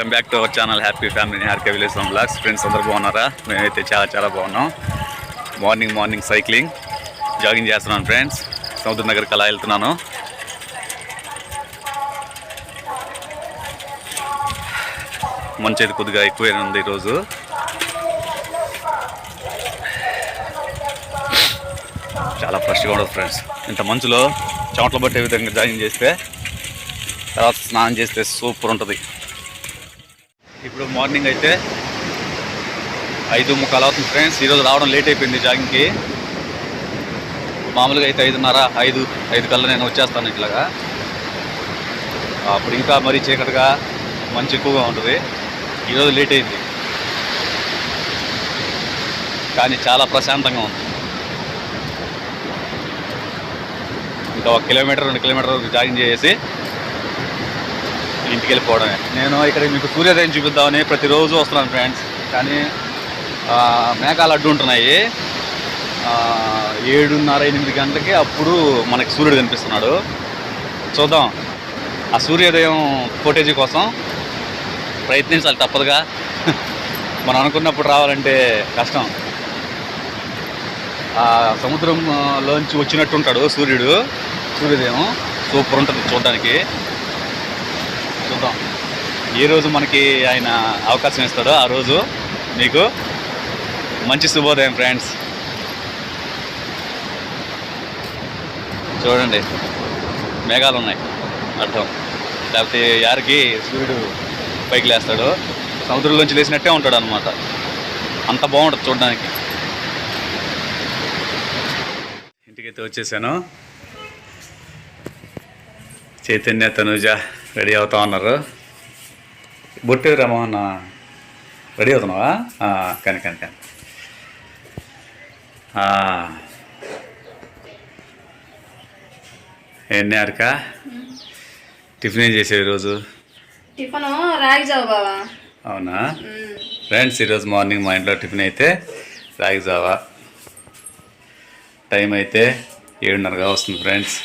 Welcome back to our channel. Happy family. హ్యార్కే village blogs friends అందరు బాగున్నారా? మేమైతే చాలా చాలా బాగున్నాం. Morning morning cycling. జాగింగ్ చేస్తున్నాను ఫ్రెండ్స్. సముద్ర నగర్కి అలా వెళ్తున్నాను. మంచి అయితే కొద్దిగా ఎక్కువే ఉంది ఈరోజు. చాలా ఫ్రెష్గా ఉండదు ఫ్రెండ్స్. ఇంత మంచులో చెమటలు పట్టే విధంగా జాగింగ్ చేస్తే తర్వాత స్నానం చేస్తే సూపర్ ఉంటుంది. ఇప్పుడు మార్నింగ్ అయితే ఐదు ముక్కలు అవుతుంది ఫ్రెండ్స్. ఈరోజు రావడం లేట్ అయిపోయింది జాగింగ్కి. మామూలుగా అయితే ఐదున్నర ఐదు ఐదు కల్లా నేను వచ్చేస్తాను ఇట్లాగా. అప్పుడు ఇంకా మరీ చీకటిగా మంచి ఎక్కువగా ఉంటుంది. ఈరోజు లేట్ అయింది. కానీ చాలా ప్రశాంతంగా ఉంది. ఇంకా ఒక కిలోమీటర్ రెండు కిలోమీటర్ జాగింగ్ చేసి ఇంటికి వెళ్ళిపోవడమే నేను ఇక్కడ మీకు సూర్యోదయం చూపిద్దామని ప్రతిరోజు వస్తున్నాను ఫ్రెండ్స్. కానీ మేఘాలు అడ్డు ఉంటున్నాయి. ఏడున్నర ఎనిమిది గంటలకి అప్పుడు మనకి సూర్యుడు కనిపిస్తున్నాడు. చూద్దాం. ఆ సూర్యోదయం ఫోటేజీ కోసం ప్రయత్నించాలి తప్పదుగా. మనం అనుకున్నప్పుడు రావాలంటే కష్టం. ఆ సముద్రంలోంచి వచ్చినట్టు ఉంటాడు సూర్యుడు. సూర్యోదయం సూపర్ ఉంటుంది చూడడానికి. చూద్దాం. ఏ రోజు మనకి ఆయన అవకాశం ఇస్తాడో ఆ రోజు మీకు మంచి శుభోదయం ఫ్రెండ్స్ చూడండి. మేఘాలు ఉన్నాయి. అర్థం. లేకపోతే యారికి సూర్యుడు పైకి లేస్తాడు. సముద్రంలోంచి లేచినట్టే ఉంటాడు అనమాట అంత బాగుంటుంది చూడడానికి. ఇంటికైతే వచ్చేసాను. చైతన్య తనుజ. రెడీ అవుతా ఉన్నారు. బొట్టు రమోహన్ రెడీ అవుతున్నావా? కానీ కానీ కానీ. ఎన్ని అరక టిఫిన్ ఏం చేసావు ఈరోజు? టిఫన్ రాగి జావు బావా. అవునా? ఫ్రెండ్స్ ఈరోజు మార్నింగ్ మా ఇంట్లో టిఫిన్ అయితే రాగి జావా. టైం అయితే ఏడున్నరగా వస్తుంది ఫ్రెండ్స్.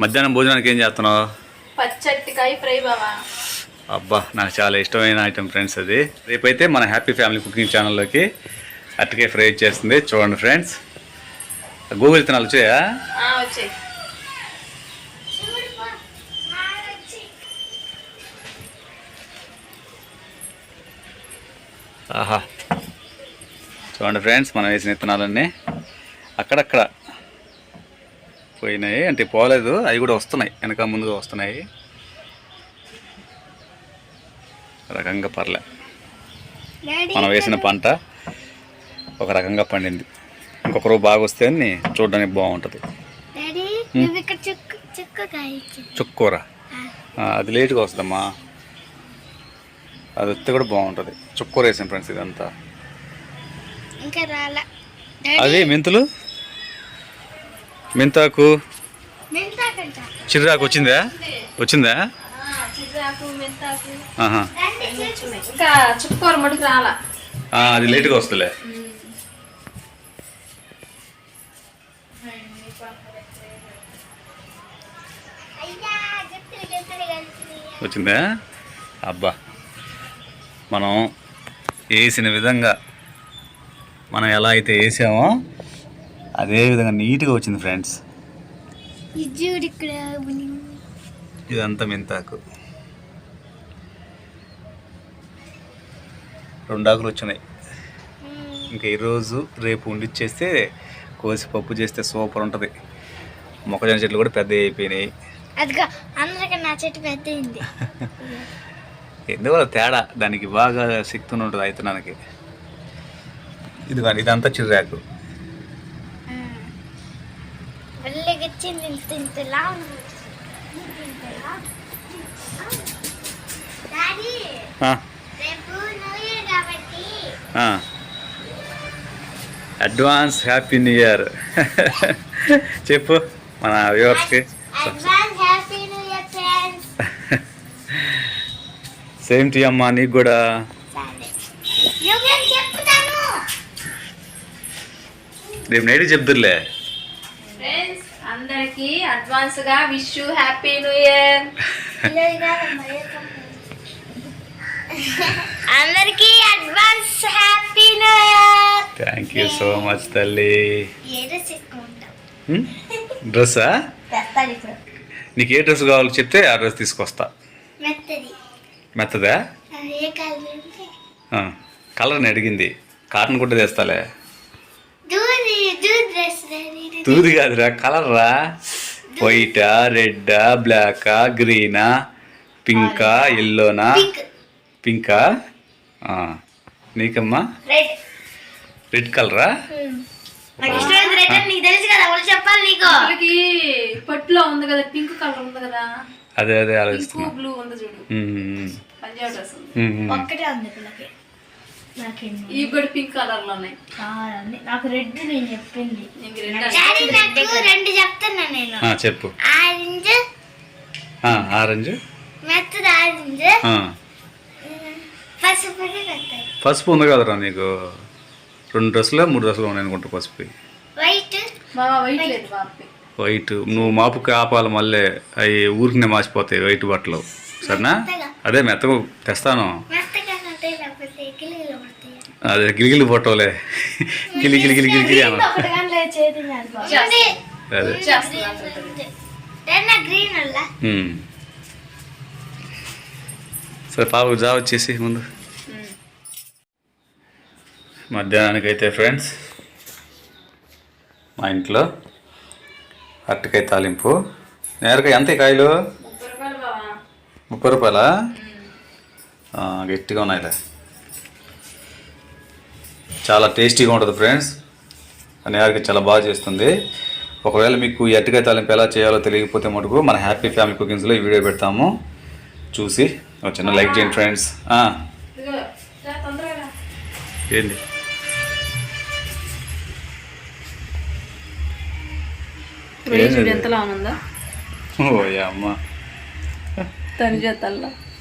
మధ్యాహ్నం భోజనానికి ఏం చేస్తున్నావు? పచ్చట్టికాయ ఫ్రై బావా. అబ్బా నాకు చాలా ఇష్టమైన ఐటెం ఫ్రెండ్స్ అది. రేపైతే మన హ్యాపీ ఫ్యామిలీ కుకింగ్ ఛానల్లోకి అట్టకే ఫ్రై చేస్తుంది చూడండి ఫ్రెండ్స్. గూగుల్ విత్తనాలు వచ్చేయ్. ఆహా. చూడండి ఫ్రెండ్స్ మనం వేసిన విత్తనాలన్నీ అక్కడక్కడ పోయినాయి. అంటే పోలేదు అవి కూడా వస్తున్నాయి. వెనక ముందుగా వస్తున్నాయి. రకంగా పర్లే. మనం వేసిన పంట ఒక రకంగా పండింది. ఇంకొక రోజు బాగా వస్తే అని చూడడానికి బాగుంటుంది. చుక్కూర. అది లేట్గా వస్తుందమ్మా. అది వస్తే కూడా బాగుంటుంది. చుక్కూర వేసాం ఫ్రెండ్స్ ఇదంతా. అది మెంతులు? మెంతాకు? చిర్రాకు వచ్చిందా? వచ్చిందా? అది లేట్గా వస్తుందిలే. కలిసి వచ్చిందా? అబ్బా. మనం వేసిన విధంగా మనం ఎలా అయితే వేసామో అదే విధంగా నీట్గా వచ్చింది ఫ్రెండ్స్. ఇదంతా మెంతాకు. రెండు ఆకులు వచ్చినాయి. ఇంకా ఈరోజు రేపు ఉండిచ్చేస్తే కోసి పప్పు చేస్తే సూపర్ ఉంటుంది. మొక్కజొన్న చెట్లు కూడా పెద్ద అయిపోయినాయి. అదిగో అందరికీ నా చెట్టు పెద్ద అయింది ఎందువల్ల తేడా? దానికి బాగా శక్తి ఉంటుంది అయితనానికి ఇదిగోండి ఇదంతా చిర్రాకు మళ్ళీ వచ్చింది ఇంత ఇంతలా ఉంది. డాడీ ఆ, రేపు న్యూ ఇయర్ కాబట్టి ఆ. అడ్వాన్స్ హ్యాపీ న్యూ ఇయర్ చెప్పు మన వ్యూవర్స్కి. Advance happy new year friends same tea అమ్మా నీకు కూడా. రేపు నైట్ చెప్తుర్లే. అందరికి అడ్వాన్స్గా విష్ హ్యాపీ న్యూ ఇయర్ అందరికీ advance happy new year thank you so much తల్లి. చెప్పుకుంటాం డ్రెస్సా? నీకు ఏ డ్రెస్ కావాలో చెప్తే ఆ డ్రెస్ తీసుకొస్తా. మెత్తది. మెత్తదా? అది ఏ కలర్? అంటే కలర్ని అడిగింది. కాటన్ కూడా తెస్తాలే. దూది తూది కాదురా కలర్ రా. వైటా రెడ్డా బ్లాకా గ్రీనా పింకా ఎల్లోనా పింక్ పింకా ఆ, నీకమ్మా? రెడ్ రెడ్ కలరా నాకు ఇష్టమైన రెడ్ అని. నీకు తెలుసు కదా వాళ్ళు చెప్పాలి నీకు. వాళ్ళకి పట్టులో ఉంది కదా పింక్ కలర్ ఉంది కదా. అదే అదే ఆలోచిస్తున్నా. బ్లూ ఉంది చూడు. ఈ కూడా పింక్ కలర్లో ఉన్నాయి నాకు రెడ్ నేను చెప్పింది. రెండు చెప్తున్నా నేను. ఆ, చెప్పు. ఆరెంజ్. ఆ, ఆరెంజ్. మెత్తది ఆరెంజ్. పసుపు ఉంది కదరా నీకు? రెండు డ్రెస్సులు మూడు డ్రెస్సులు ఉన్నాయి అనుకుంటా పసుపు. వైట్. బాగా వైట్ లేదు బాబు వైట్. నువ్వు మాపు కాపాలి మళ్ళీ అవి ఊరికనే మాసిపోతాయి వైట్ బట్టలు. సరేనా? అదే మెత్తగా తెస్తాను మెత్తగా ఉంటాయి లేకపోతే గిలిగిలి పడతాయి అదే గిలిగిలి ఫోటోలే. గిలి గిలి గిలి గిలి గిలి అన్న. సరే పాపకు జా వచ్చేసి ముందు. మధ్యాహ్నానికి అయితే ఫ్రెండ్స్ మా ఇంట్లో అట్టకాయ తాలింపు. నేరకాయ ఎంత కాయలు? ముప్పై రూపాయలా? గట్టిగా ఉన్నాయిలే. చాలా టేస్టీగా ఉంటుంది ఫ్రెండ్స్. నేరకాయ చాలా బాగా చేస్తుంది. ఒకవేళ మీకు అరటికాయ తాలింపు ఎలా చేయాలో తెలియకపోతే మటుకు మన హ్యాపీ ఫ్యామిలీ కుకింగ్స్లో ఈ వీడియో పెడతాము. చూసి ఒక చిన్న లైక్ చేయండి ఫ్రెండ్స్. ఏంటి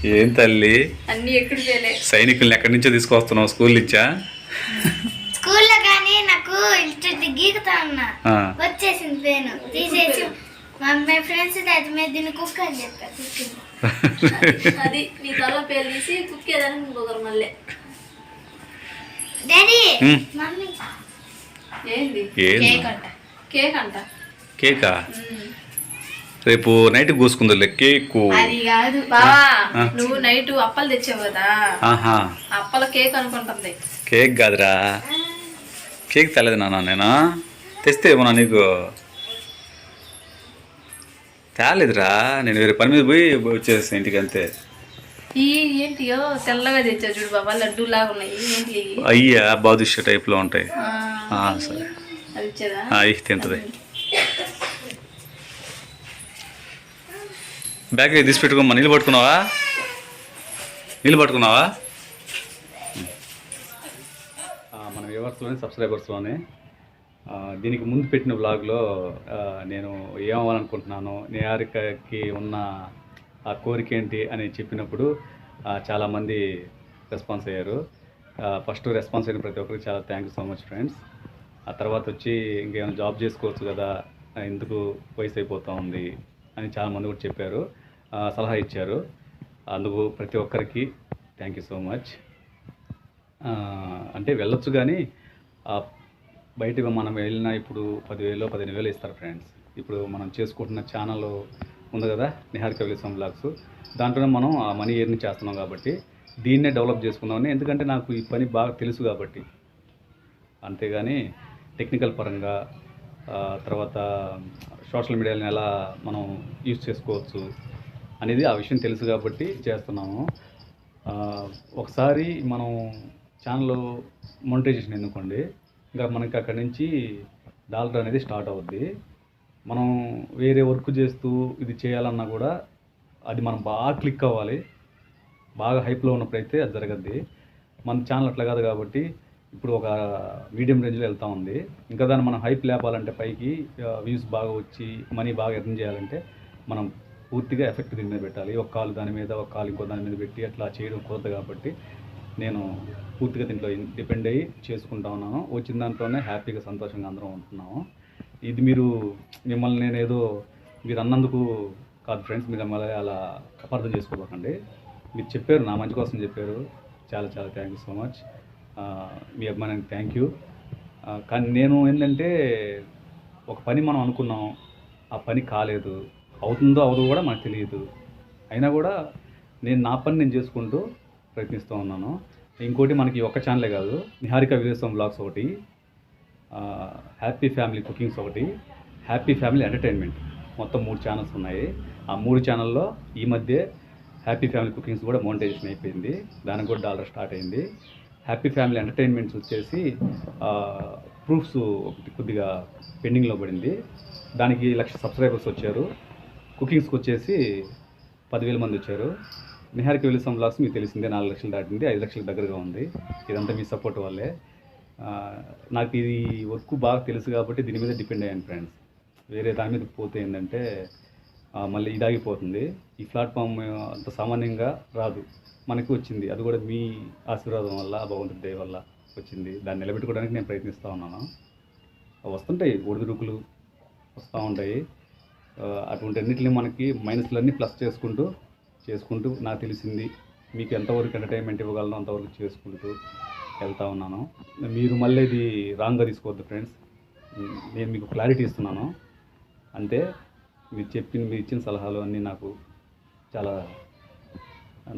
ఏం తల్లి? సైనికుల్ని ఎక్కడి నుంచో తీసుకొస్తున్నావు స్కూల్ నుంచా? స్కూల్లో కానీ నాకు ఇటు గీకుతా ఉన్నా. వచ్చేసింది పేను. తీసేసి మా మా ఫ్రెండ్స్ అది మీద దీన్ని కుక్క అని చెప్పారు అది నీ తల పేరు తీసి కుక్కేదానికి ఇంకొకరు మళ్ళీ. Daddy um. మమ్మీ. ఏంది? ఏంది? కేక్ అంట. కేక్ అంట. కేకా? రేపు నైట్ కూసుకుందిలే కేకు. అది కాదు. బావా. నువ్వు నైట్ అప్పలు తెచ్చావు కదా. అప్పల కేక్ అనుకుంటుంది. కేక్ కాదురా కేక్ తెలేదు నాన్న నేను తెస్తే ఏమన్నా నీకు తేలేదురా నేను వేరే పని మీద పోయి వచ్చేసాను ఇంటికి అంతే ఏంటియో తెల్లగా తెచ్చావు చూడు బాబా లడ్డు లాగా ఉన్నాయి? అయ్యా బాదుష టైప్లో ఉంటాయి సరే అవి తింటుంది బ్యాగ్ తీసి పెట్టుకోమ్మా నీళ్ళు పట్టుకున్నావా నీళ్ళు పట్టుకున్నావా వ్యూవర్స్లోని సబ్స్క్రైబర్స్లోనే దీనికి ముందు పెట్టిన బ్లాగ్లో నేను ఏమవ్వాలనుకుంటున్నాను నిహారికకి ఉన్న ఆ కోరిక ఏంటి అని చెప్పినప్పుడు చాలామంది రెస్పాన్స్ అయ్యారు. ఫస్ట్ రెస్పాన్స్ అయిన ప్రతి ఒక్కరికి చాలా thank you so much friends ఆ తర్వాత వచ్చి ఇంకేమైనా జాబ్ చేసుకోవచ్చు కదా ఎందుకు వయసు అయిపోతూ ఉంది అని చాలామంది కూడా చెప్పారు. సలహా ఇచ్చారు. అందుకు ప్రతి ఒక్కరికి థ్యాంక్ యూ సో మచ్ అంటే వెళ్ళొచ్చు కానీ బయట మనం వెళ్ళినా ఇప్పుడు పదివేలు పదిహేను వేలు ఇస్తారు ఫ్రెండ్స్. ఇప్పుడు మనం చేసుకుంటున్న ఛానల్ ఉంది కదా నిహారిక విలిసం బ్లాగ్స్. దాంట్లోనే మనం ఆ మనీ ఎర్న్ చేస్తున్నాం కాబట్టి దీన్నే డెవలప్ చేసుకుందామని ఎందుకంటే నాకు ఈ పని బాగా తెలుసు కాబట్టి. అంతేగాని టెక్నికల్ పరంగా తర్వాత సోషల్ మీడియాని ఎలా మనం యూజ్ చేసుకోవచ్చు అనేది ఆ విషయం తెలుసు కాబట్టి చేస్తున్నాము. ఒకసారి మనం ఛానల్ మోనిటైజేషన్ ఎందుకోండి? ఇంకా మనకి అక్కడి నుంచి డాలర్ అనేది స్టార్ట్ అవుద్ది. మనం వేరే వర్క్ చేస్తూ ఇది చేయాలన్నా కూడా అది మనం బాగా క్లిక్ అవ్వాలి. బాగా హైప్లో ఉన్నప్పుడైతే అది జరగద్ది. మన ఛానల్ అట్లా కాదు కాబట్టి ఇప్పుడు ఒక మీడియం రేంజ్లో వెళ్తూ ఉంది. ఇంకా దాన్ని మనం హైప్ లేపాలంటే పైకి వ్యూస్ బాగా వచ్చి మనీ బాగా ఎర్న్ చేయాలంటే మనం పూర్తిగా ఎఫెక్ట్ దీని మీద పెట్టాలి. ఒక కాలు దాని మీద ఒక కాలు ఇంకో దాని మీద పెట్టి అట్లా చేయడం కుదరదు కాబట్టి నేను పూర్తిగా దీంట్లో డిపెండ్ అయ్యి చేసుకుంటా ఉన్నాను. వచ్చిన దాంట్లోనే హ్యాపీగా సంతోషంగా అందరం ఉంటున్నాము. ఇది మీరు మిమ్మల్ని నేను ఏదో మీరు అన్నందుకు కాదు ఫ్రెండ్స్ మీరు మళ్ళీ అలా అపార్థం చేసుకోకండి. మీరు చెప్పారు నా మంచి కోసం చెప్పారు. చాలా చాలా థ్యాంక్ యూ సో మచ్ మీ అభిమానానికి థ్యాంక్ యూ కానీ నేను ఏంటంటే ఒక పని మనం అనుకున్నాం ఆ పని కాలేదు. అవుతుందో అవదో కూడా మనకు తెలియదు. అయినా కూడా నేను నా పని నేను చేసుకుంటూ ప్రయత్నిస్తూ ఉన్నాను. ఇంకోటి మనకి ఒక్క ఛానలే కాదు నిహారిక విదేశం బ్లాగ్స్ ఒకటి హ్యాపీ ఫ్యామిలీ కుకింగ్స్ ఒకటి హ్యాపీ ఫ్యామిలీ ఎంటర్టైన్మెంట్ మొత్తం మూడు ఛానల్స్ ఉన్నాయి. ఆ మూడు ఛానల్లో ఈ మధ్య హ్యాపీ ఫ్యామిలీ కుకింగ్స్ కూడా మోనిటైజేషన్ అయిపోయింది. దానికి కూడా డాలర్ స్టార్ట్ అయింది. హ్యాపీ ఫ్యామిలీ ఎంటర్టైన్మెంట్స్ వచ్చేసి ప్రూఫ్స్ ఒకటి కొద్దిగా పెండింగ్లో పడింది. దానికి లక్ష సబ్స్క్రైబర్స్ వచ్చారు. కుకింగ్స్కి వచ్చేసి పదివేల మంది వచ్చారు. నిహారిక వెలిసం లాస్ మీకు తెలిసిందే నాలుగు లక్షలు దాటింది ఐదు లక్షల దగ్గరగా ఉంది. ఇదంతా మీ సపోర్ట్ వల్లే. నాకు ఇది వర్క్ బాగా తెలుసు కాబట్టి దీని మీద డిపెండ్ అయ్యాను ఫ్రెండ్స్. వేరే దాని మీద పోతే ఏంటంటే మళ్ళీ ఇదాగిపోతుంది ఈ ప్లాట్ఫామ్ అంత సామాన్యంగా రాదు. మనకి వచ్చింది. అది కూడా మీ ఆశీర్వాదం వల్ల భగవంతుడి దయ వల్ల వచ్చింది. దాన్ని నిలబెట్టుకోవడానికి నేను ప్రయత్నిస్తూ ఉన్నాను. వస్తుంటాయి ఒడిదుడుకులు వస్తూ ఉంటాయి. అటువంటి అన్నింటినీ మనకి మైనస్లన్నీ ప్లస్ చేసుకుంటూ చేసుకుంటూ నాకు తెలిసింది మీకు ఎంతవరకు ఎంటర్టైన్మెంట్ ఇవ్వగలను అంతవరకు చేసుకుంటూ వెళ్తా ఉన్నాను. మీరు మళ్ళీ ఇది రాంగ్గా తీసుకోవద్దు ఫ్రెండ్స్ నేను మీకు క్లారిటీ ఇస్తున్నాను. అంటే మీరు చెప్పిన మీరు ఇచ్చిన సలహాలు అన్నీ నాకు చాలా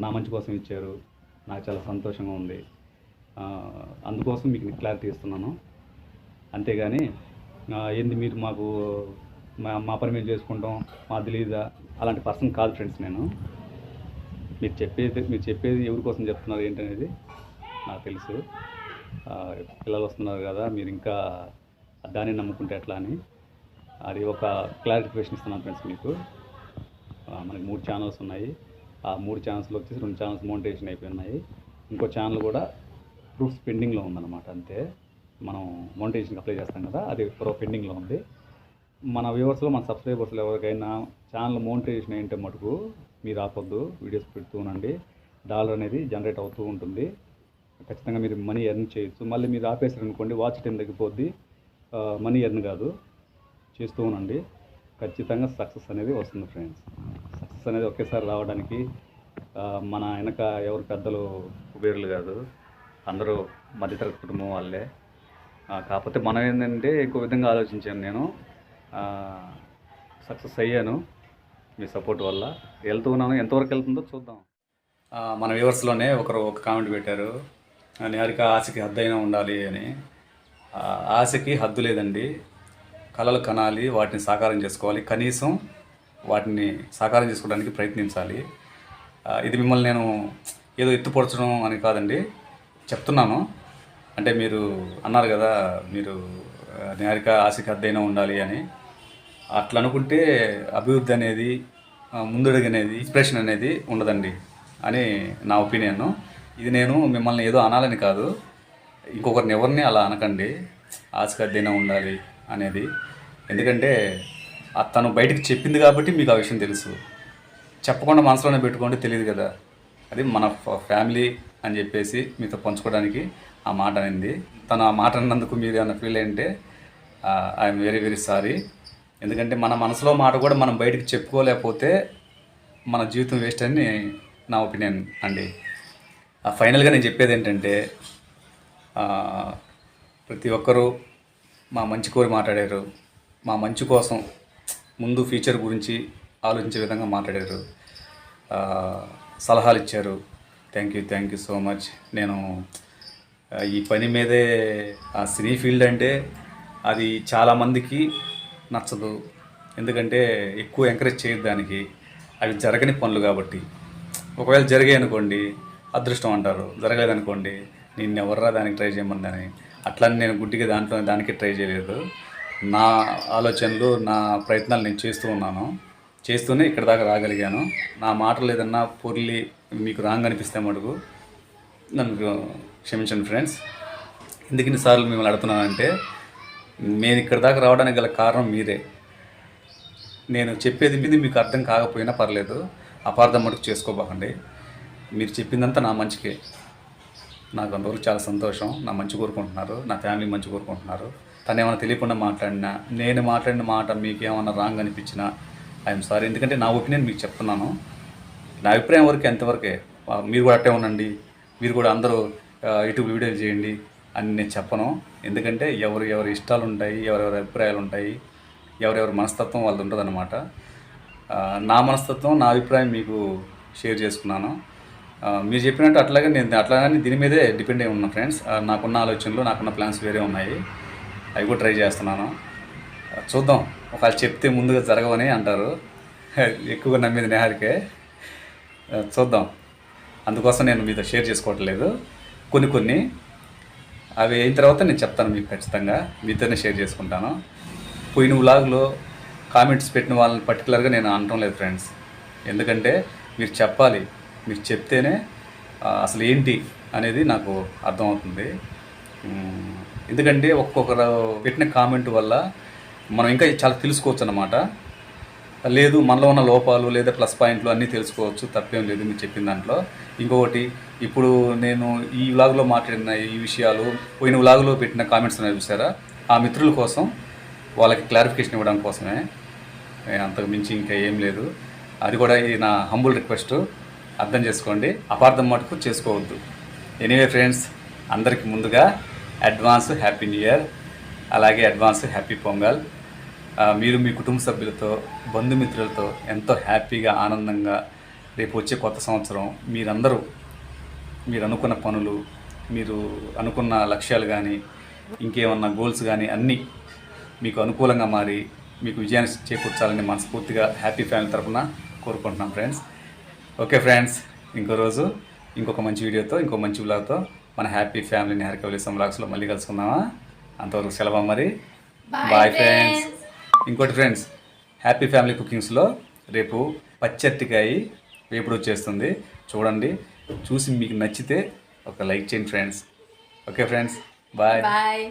నా మంచి కోసం ఇచ్చారు. నాకు చాలా సంతోషంగా ఉంది. అందుకోసం మీకు క్లారిటీ ఇస్తున్నాను. అంతేగాని ఏంది మీరు మాకు మా మా పని మేము చేసుకుంటాం మా తెలియదా అలాంటి పర్సన్ కాదు ఫ్రెండ్స్ నేను. మీరు చెప్పేది మీరు చెప్పేది ఎవరి కోసం చెప్తున్నారు ఏంటనేది నాకు తెలుసు. పిల్లలు వస్తున్నారు కదా మీరు ఇంకా దాన్ని నమ్ముకుంటే ఎట్లా అని. అది ఒక క్లారిఫికేషన్ ఇస్తున్నాను ఫ్రెండ్స్ మీకు. మనకి మూడు ఛానల్స్ ఉన్నాయి. ఆ మూడు ఛానల్స్లో వచ్చేసి రెండు ఛానల్స్ మోనిటేషన్ అయిపోయి ఉన్నాయి. ఇంకో ఛానల్ కూడా ప్రూఫ్స్ పెండింగ్లో ఉందన్నమాట అంతే. మనం మోనిటేషన్కి అప్లై చేస్తాం కదా అది ప్రో పెండింగ్లో ఉంది. మన వ్యూవర్స్లో మన సబ్స్క్రైబర్స్లో ఎవరికైనా ఛానల్ మోనిటేషన్ ఏంటంటే మటుకు మీరు ఆపొద్దు వీడియోస్ పెడుతూ ఉండండి. డాలర్ అనేది జనరేట్ అవుతూ ఉంటుంది. ఖచ్చితంగా మీరు మనీ ఎర్న్ చేయొచ్చు. మళ్ళీ మీరు ఆపేసారు అనుకోండి వాచ్ టైం తగ్గిపోద్ది. మనీ ఎర్న్ కాదు. చేస్తూ ఉండండి. ఖచ్చితంగా సక్సెస్ అనేది వస్తుంది ఫ్రెండ్స్. సక్సెస్ అనేది ఒకేసారి రావడానికి మన వెనక ఎవరు పెద్దలు కుబేరులు కాదు. అందరూ మధ్యతరగతి కుటుంబం వాళ్ళే. కాకపోతే మనం ఏంటంటే ఇంకో విధంగా ఆలోచించాను నేను. సక్సెస్ అయ్యాను మీ సపోర్ట్ వల్ల. వెళ్తూ ఉన్నాను. ఎంతవరకు వెళ్తుందో చూద్దాం. మన వ్యూవర్స్లోనే ఒకరు ఒక కామెంట్ పెట్టారు. నిహారిక ఆశకి హద్దైనా ఉండాలి అని. ఆశకి హద్దు లేదండి. కళలు కనాలి వాటిని సాకారం చేసుకోవాలి. కనీసం వాటిని సాకారం చేసుకోవడానికి ప్రయత్నించాలి. ఇది మిమ్మల్ని నేను ఏదో ఎత్తుపరచడం అని కాదండి చెప్తున్నాను. అంటే మీరు అన్నారు కదా మీరు నేరిక నిహారిక ఆశకి హద్దైనా ఉండాలి అని. అట్లా అనుకుంటే అభివృద్ధి అనేది ముందడుగు అనేది ఇన్స్పిరేషన్ అనేది ఉండదండి అని నా ఒపీనియన్ ఇది నేను మిమ్మల్ని ఏదో అనాలని కాదు. ఇంకొకరిని ఎవరిని అలా అనకండి. ఆస్కర్దైనా ఉండాలి అనేది. ఎందుకంటే తను బయటకు చెప్పింది కాబట్టి మీకు ఆ విషయం తెలుసు. చెప్పకుండా మనసులోనే పెట్టుకుంటే తెలియదు కదా. అది మన ఫ్యామిలీ అని చెప్పేసి మీతో పంచుకోవడానికి ఆ మాట అనింది. తను ఆ మాట అన్నందుకు మీరు ఏమైనా ఫీల్ అయింటే ఐఎమ్ వెరీ వెరీ సారీ. ఎందుకంటే మన మనసులో మాట కూడా మనం బయటకు చెప్పుకోలేకపోతే మన జీవితం వేస్ట్ అని నా ఒపీనియన్ అండి. ఆ ఫైనల్గా నేను చెప్పేది ఏంటంటే ప్రతి ఒక్కరూ మా మంచి కోరి మాట్లాడారు. మా మంచి కోసం ముందు ఫ్యూచర్ గురించి ఆలోచించే విధంగా మాట్లాడారు. సలహాలు ఇచ్చారు. Thank you thank you so much. నేను ఈ పని మీదే ఆ సినీ ఫీల్డ్ అంటే అది చాలామందికి నచ్చదు. ఎందుకంటే ఎక్కువ ఎంకరేజ్ చేయదు దానికి. అవి జరగని పనులు కాబట్టి. ఒకవేళ జరిగాయి అనుకోండి అదృష్టం అంటారు. జరగలేదనుకోండి నేను ఎవర్రా దానికి ట్రై చేయమని అట్లని నేను గుడ్డిగా దాంట్లో దానికి ట్రై చేయలేదు. నా ఆలోచనలు నా ప్రయత్నాలు నేను చేస్తూ ఉన్నాను. చేస్తూనే ఇక్కడ దాకా రాగలిగాను. నా మాటలు ఏదన్నా పొర్లి మీకు రాంగ్ అనిపిస్తే మటుకు నన్ను క్షమించండి ఫ్రెండ్స్ ఎందుకు ఇన్నిసార్లు మిమ్మల్ని అడుగుతున్నానంటే నేను ఇక్కడ దాకా రావడానికి గల కారణం మీరే. నేను చెప్పేది మీద మీకు అర్థం కాకపోయినా పర్లేదు. అపార్థం మటుకు చేసుకోబోకండి. మీరు చెప్పిందంతా నా మంచికే. నాకు అందరూ చాలా సంతోషం. నా మంచి కోరుకుంటున్నారు. నా ఫ్యామిలీ మంచి కోరుకుంటున్నారు. తను ఏమైనా తెలియకుండా మాట్లాడినా నేను మాట్లాడిన మాట మీకు ఏమైనా రాంగ్ అనిపించినా ఐఎమ్ సారీ. ఎందుకంటే నా ఒపీనియన్ మీకు చెప్తున్నాను. నా అభిప్రాయం వరకు ఎంతవరకే. మీరు కూడా అట్టే ఉండండి. మీరు కూడా అందరూ యూట్యూబ్ వీడియోలు చేయండి. అని నేను చెప్పను. ఎందుకంటే ఎవరు ఎవరి ఇష్టాలు ఉంటాయి ఎవరెవరి అభిప్రాయాలు ఉంటాయి ఎవరెవరి మనస్తత్వం వాళ్ళది ఉంటుందన్నమాట నా మనస్తత్వం నా అభిప్రాయం మీకు షేర్ చేసుకున్నాను. మీరు చెప్పినట్టు అట్లాగే నేను అట్లాగే దీని మీదే డిపెండ్ అయి ఉన్నా ఫ్రెండ్స్. నాకున్న ఆలోచనలు నాకున్న ప్లాన్స్ వేరే ఉన్నాయి. అవి కూడా ట్రై చేస్తున్నాను. చూద్దాం. ఒకవేళ చెప్తే ముందుగా జరగవని అంటారు. ఎక్కువగా నమ్మేది నేహారికే. చూద్దాం. అందుకోసం నేను మీతో షేర్ చేసుకోవట్లేదు. కొన్ని కొన్ని అవి అయిన తర్వాత నేను చెప్తాను మీకు ఖచ్చితంగా. మీతోనే షేర్ చేసుకుంటాను. పోయిన వ్లాగ్లో కామెంట్స్ పెట్టిన వాళ్ళని పర్టికులర్గా నేను అనటం లేదు ఫ్రెండ్స్. ఎందుకంటే మీరు చెప్పాలి మీరు చెప్తేనే అసలు ఏంటి అనేది నాకు అర్థమవుతుంది. ఎందుకంటే ఒక్కొక్కరు పెట్టిన కామెంట్ వల్ల మనం ఇంకా చాలా తెలుసుకోవచ్చు అన్నమాట లేదు మనలో ఉన్న లోపాలు లేదా ప్లస్ పాయింట్లు అన్నీ తెలుసుకోవచ్చు తప్పేం లేదు మీరు చెప్పిన దాంట్లో. ఇంకొకటి ఇప్పుడు నేను ఈ వ్లాగ్లో మాట్లాడిన ఈ విషయాలు పోయిన వ్లాగ్లో పెట్టిన కామెంట్స్ ఉన్నాయి చూసారా? ఆ మిత్రుల కోసం వాళ్ళకి క్లారిఫికేషన్ ఇవ్వడం కోసమే. అంతకు మించి ఇంకా ఏం లేదు. అది కూడా ఇది నా హంబుల్ రిక్వెస్ట్ అర్థం చేసుకోండి. అపార్థం మటుకు చేసుకోవద్దు. ఎనీవే ఫ్రెండ్స్ అందరికి ముందుగా అడ్వాన్స్ హ్యాపీ న్యూ ఇయర్ అలాగే అడ్వాన్స్ హ్యాపీ పొంగల్. మీరు మీ కుటుంబ సభ్యులతో బంధుమిత్రులతో ఎంతో హ్యాపీగా ఆనందంగా రేపు వచ్చే కొత్త సంవత్సరం మీరందరూ మీరు అనుకున్న పనులు మీరు అనుకున్న లక్ష్యాలు కానీ ఇంకేమన్నా గోల్స్ కానీ అన్నీ మీకు అనుకూలంగా మారి మీకు విజయాన్ని చేకూర్చాలని మనస్ఫూర్తిగా హ్యాపీ ఫ్యామిలీ తరఫున కోరుకుంటున్నాం ఫ్రెండ్స్ ఓకే ఫ్రెండ్స్ ఇంకో రోజు ఇంకొక మంచి వీడియోతో ఇంకో మంచి వ్లాగ్తో మన హ్యాపీ ఫ్యామిలీని హరికవలిసం వ్లాగ్స్లో మళ్ళీ కలుసుకుందామా? అంతవరకు సెలవు మరి. బాయ్ ఫ్రెండ్స్ ఇంకోటి ఫ్రెండ్స్ హ్యాపీ ఫ్యామిలీ కుకింగ్స్లో రేపు పచ్చట్టికాయ వేపుడు వచ్చేస్తుంది. చూడండి చూసి మీకు నచ్చితే ఒక లైక్ చేయండి friends. Okay friends bye. Bye.